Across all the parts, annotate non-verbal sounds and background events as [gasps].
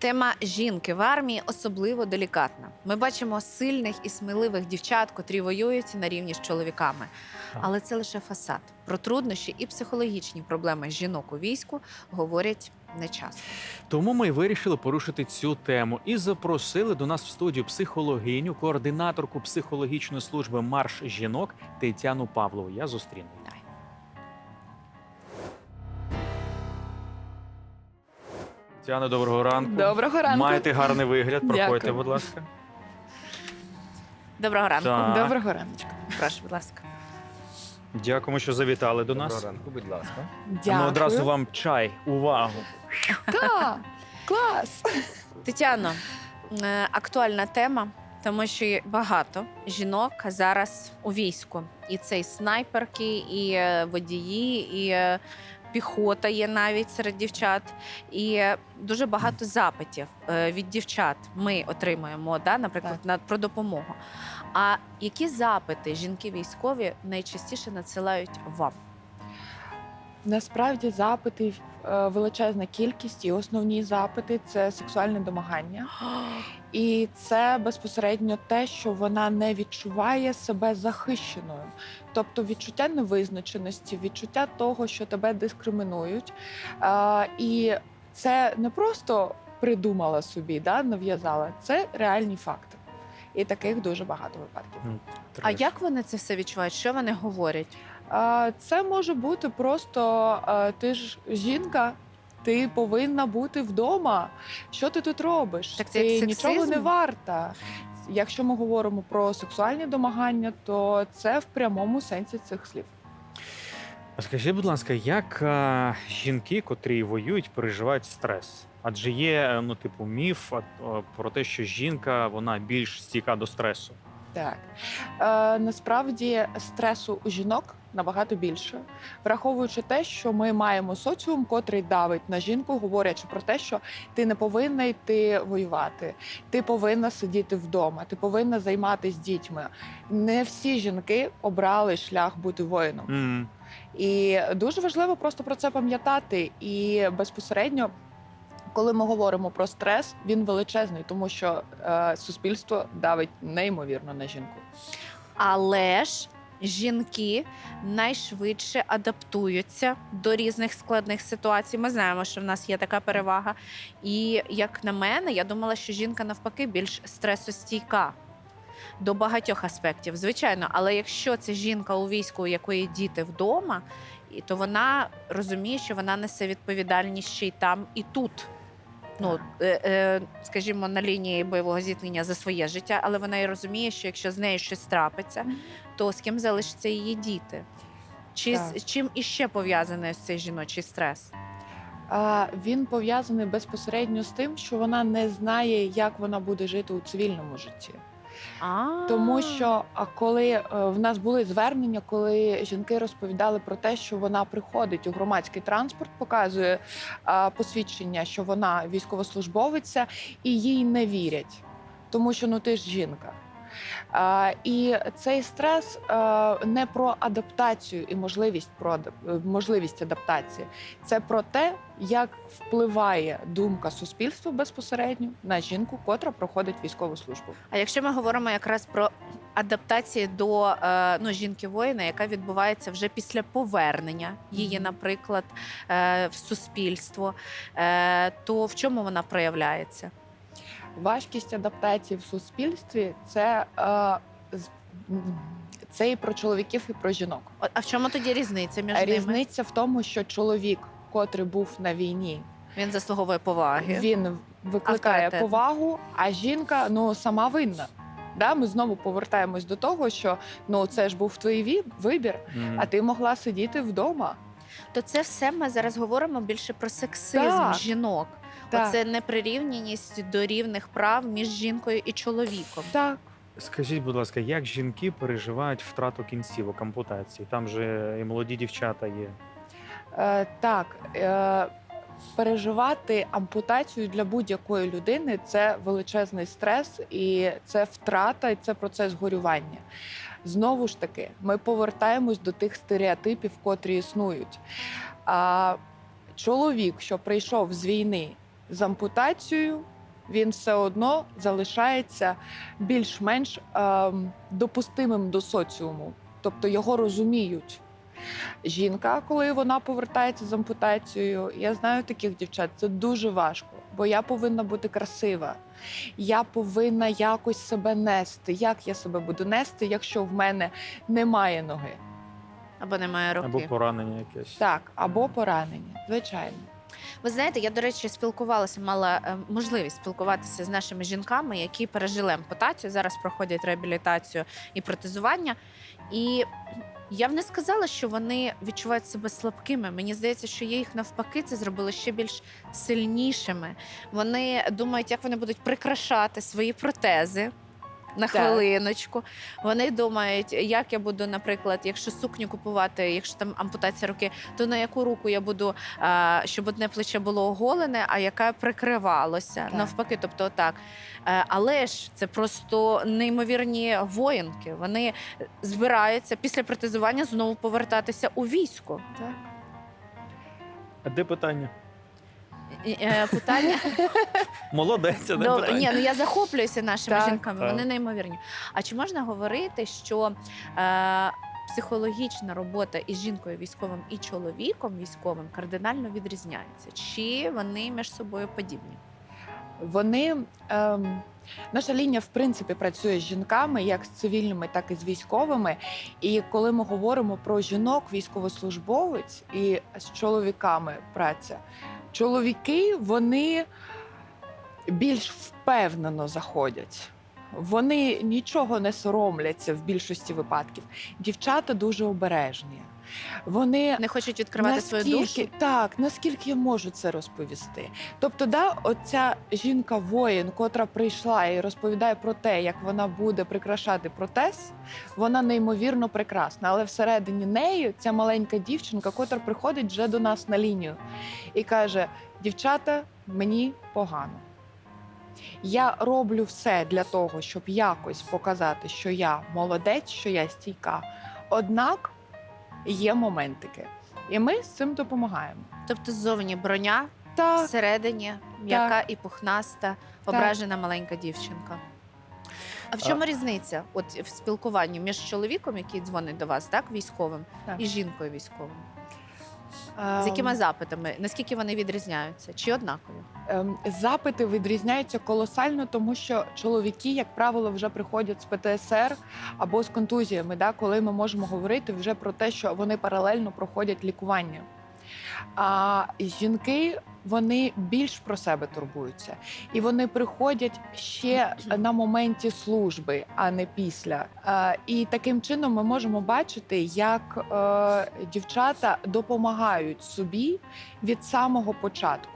Тема жінки в армії особливо делікатна. Ми бачимо сильних і сміливих дівчат, котрі воюють на рівні з чоловіками. Але це лише фасад. Про труднощі і психологічні проблеми жінок у війську говорять нечасто. Тому ми вирішили порушити цю тему і запросили до нас в студію психологиню, координаторку психологічної служби Марш жінок Тетяну Павлову. Я зустріну. Тетяна, доброго ранку. Доброго ранку. Маєте гарний вигляд. Проходьте, Дякую. будь ласка. Доброго ранку. Так. Доброго раночка. Прошу, будь ласка. Дякуємо, що завітали до нас. Доброго ранку, будь ласка. Дякую. Ми одразу вам чай. Увагу. Так, клас. Тетяно, е, актуальна тема, тому що багато жінок зараз у війську. І це і снайперки, і е, водії, і е, піхота є навіть серед дівчат. І дуже багато запитів е, від дівчат ми отримуємо, да, наприклад, Так. на, про допомогу. А які запити жінки військові найчастіше надсилають вам? Насправді запитів е, величезна кількість, і основні запити це сексуальне домагання. І це безпосередньо те, що вона не відчуває себе захищеною, тобто відчуття невизначеності, відчуття того, що тебе дискримінують. І це не просто придумала собі, да, нав'язала, це реальні факти. І таких дуже багато випадків. А як вони це все відчувають? Що вони говорять? А, Це може бути просто ти ж жінка. Ти повинна бути вдома. Що ти тут робиш? Так це ти як нічого не варта. Якщо ми говоримо про сексуальні домагання, то це в прямому сенсі цих слів. Скажіть, будь ласка, як е, жінки, котрі воюють, переживають стрес? Адже є е, ну, типу, міф а, про те, що жінка вона більш стійка до стресу. Так е, насправді стресу у жінок набагато більше, враховуючи те, що ми маємо соціум, котрий давить на жінку, говорячи про те, що ти не повинна йти воювати, ти повинна сидіти вдома, ти повинна займатися дітьми. Не всі жінки обрали шлях бути воїном. М. І дуже важливо просто про це пам'ятати. І безпосередньо, коли ми говоримо про стрес, він величезний, тому що е, суспільство давить неймовірно на жінку. Але ж жінки найшвидше адаптуються до різних складних ситуацій. Ми знаємо, що в нас є така перевага. І як на мене, я думала, що жінка навпаки більш стресостійка. До багатьох аспектів, звичайно, але якщо це жінка у війську, у якої діти вдома, то вона розуміє, що вона несе відповідальність ще й там, і тут. Ну, е, е, скажімо, на лінії бойового зіткнення за своє життя, але вона і розуміє, що якщо з нею щось трапиться, то з ким залишаться її діти? Чи з чим іще пов'язаний цей жіночий стрес? А він пов'язаний безпосередньо з тим, що вона не знає, як вона буде жити у цивільному житті. А, Тому що а коли е, в нас були звернення, коли жінки розповідали про те, що вона приходить у громадський транспорт, показує а, посвідчення, що вона військовослужбовиця, і їй не вірять, тому що ну ти ж жінка. І цей стрес не про адаптацію і можливість про можливість адаптації. Це про те, як впливає думка суспільства безпосередньо на жінку, котра проходить військову службу. А якщо ми говоримо якраз про адаптації до е, ну, жінки воїна, яка відбувається вже після повернення її, наприклад, е, в суспільство, е, то в чому вона проявляється? Важкість адаптації в суспільстві це, е, це і про чоловіків, і про жінок. А в чому тоді різниця між ними? Різниця в тому, що чоловік, котрий був на війні, Він заслуговує поваги. він викликає Авторитет. повагу, а жінка ну сама винна. Да, ми знову повертаємось до того, що ну це ж був твій ві- вибір, М. а ти могла сидіти вдома. То це все ми зараз говоримо більше про сексизм Так. жінок. Так, Оце неприрівняність до рівних прав між жінкою і чоловіком. так. Скажіть, будь ласка, як жінки переживають втрату кінцівок, ампутації? Там же і молоді дівчата є. Е, так, е, переживати ампутацію для будь-якої людини це величезний стрес, і це втрата, і це процес горювання. Знову ж таки, ми повертаємось до тих стереотипів, котрі існують. А чоловік, що прийшов з війни з ампутацією, він все одно залишається більш-менш ем, допустимим до соціуму, тобто його розуміють. Жінка, коли вона повертається з ампутацією, я знаю таких дівчат, це дуже важко, бо я повинна бути красива. Я повинна якось себе нести. Як я себе буду нести, якщо в мене немає ноги? Або немає руки. Або поранення якесь. Так, або поранення, звичайно. Ви знаєте, я, до речі, спілкувалася, мала е, можливість спілкуватися з нашими жінками, які пережили ампутацію, зараз проходять реабілітацію і протезування. І я б не сказала, що вони відчувають себе слабкими. Мені здається, що я їх навпаки це зробило ще більш сильнішими. Вони думають, як вони будуть прикрашати свої протези. На Так. хвилиночку. Вони думають, як я буду, наприклад, якщо сукню купувати, якщо там ампутація руки, то на яку руку я буду, щоб одне плече було оголене, а яке прикривалося. Так. Навпаки, тобто так. Е, Але ж це просто неймовірні воїнки. Вони збираються після протезування знову повертатися у військо. Так. А де питання? Е, Питання [laughs] Молодець, не Добре, питання? ні, ну я захоплююся нашими Так, жінками. так. Вони неймовірні. А чи можна говорити, що е, психологічна робота із жінкою військовим і чоловіком військовим кардинально відрізняється? Чи вони між собою подібні? Вони ем, наша лінія в принципі працює з жінками, як з цивільними, так і з військовими. І коли ми говоримо про жінок, військовослужбовець і з чоловіками праця, чоловіки вони більш впевнено заходять. Вони нічого не соромляться в більшості випадків. Дівчата дуже обережні. Вони Не хочуть відкривати свою душу? так, наскільки я можу це розповісти. Тобто, да, оця жінка-воїн, котра прийшла і розповідає про те, як вона буде прикрашати протез, вона неймовірно прекрасна. Але всередині неї ця маленька дівчинка, котра приходить вже до нас на лінію і каже: дівчата, мені погано. Я роблю все для того, щоб якось показати, що я молодець, що я стійка. Однак є моментики, і ми з цим допомагаємо. Тобто ззовні броня, Так, всередині м'яка і пухнаста, ображена маленька дівчинка. А в чому різниця? От в спілкуванні між чоловіком, який дзвонить до вас, так, військовим, Так. і жінкою військовим? Ем, З якими запитами? Наскільки вони відрізняються? Чи однакові? ем, запити відрізняються колосально, тому що чоловіки, як правило, вже приходять з ПТСР або з контузіями, да, коли ми можемо говорити вже про те, що вони паралельно проходять лікування. А жінки вони більш про себе турбуються, і вони приходять ще на моменті служби, а не після. І таким чином ми можемо бачити, як е, дівчата допомагають собі від самого початку.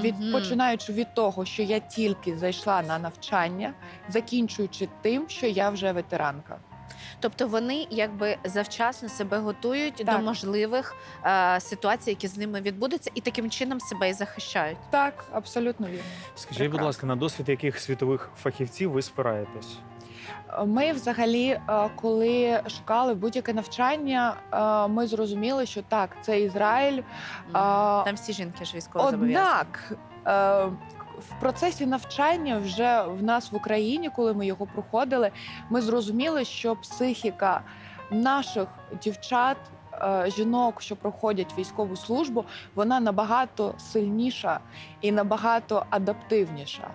Від починаючи від того, що я тільки зайшла на навчання, закінчуючи тим, що я вже ветеранка. Тобто вони якби завчасно себе готують до можливих е, ситуацій, які з ними відбудуться, і таким чином себе і захищають. Так, абсолютно вірно. Скажіть, будь ласка, на досвід яких світових фахівців ви спираєтесь? Ми взагалі, е, коли шукали будь-яке навчання, е, ми зрозуміли, що так, це Ізраїль. Там всі жінки ж військово зобов'язані. Однак е, в процесі навчання вже в нас в Україні, коли ми його проходили, ми зрозуміли, що психіка наших дівчат. е, Жінок, що проходять військову службу, вона набагато сильніша і набагато адаптивніша.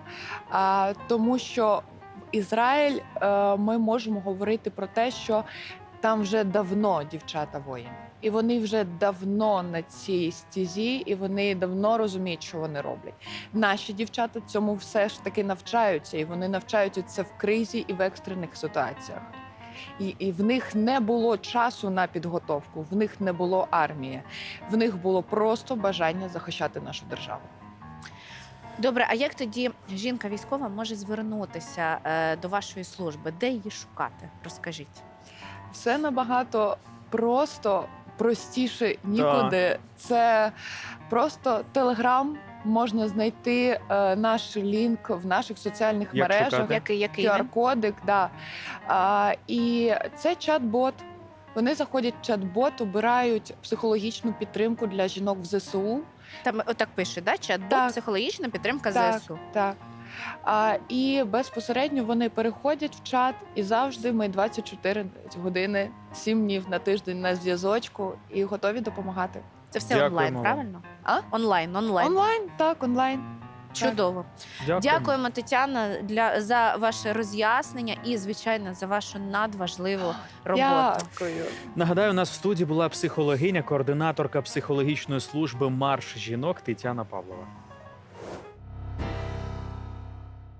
Тому що в Ізраїль е, ми можемо говорити про те, що там вже давно дівчата воїни, і вони вже давно на цій стезі, і вони давно розуміють, що вони роблять. Наші дівчата цьому все ж таки навчаються, і вони навчаються це в кризі і в екстрених ситуаціях. І, і в них не було часу на підготовку, в них не було армії, в них було просто бажання захищати нашу державу. Добре, а як тоді жінка військова може звернутися е, до вашої служби? Де її шукати? Розкажіть. Все набагато просто, простіше нікуди. Це просто телеграм. Можна знайти е, наш лінк в наших соціальних Як мережах. Який який, QR-кодик. да. А, і це чат-бот. Вони заходять в чат-бот, обирають психологічну підтримку для жінок в ЗСУ. Там отак пише, да? чат Так. психологічна підтримка Так. ЗСУ. Так. А, і безпосередньо вони переходять в чат, і завжди ми 24 години, 7 днів на тиждень на зв'язочку і готові допомагати. Це все Дякуємо онлайн, вам. правильно? А? Онлайн, онлайн. Онлайн, так, онлайн. Чудово. Дякую. Дякуємо, Тетяна, для за ваше роз'яснення і, звичайно, за вашу надважливу [gasps] роботу. Дякую. Нагадаю, у нас в студії була психологиня, координаторка психологічної служби Марш жінок Тетяна Павлова.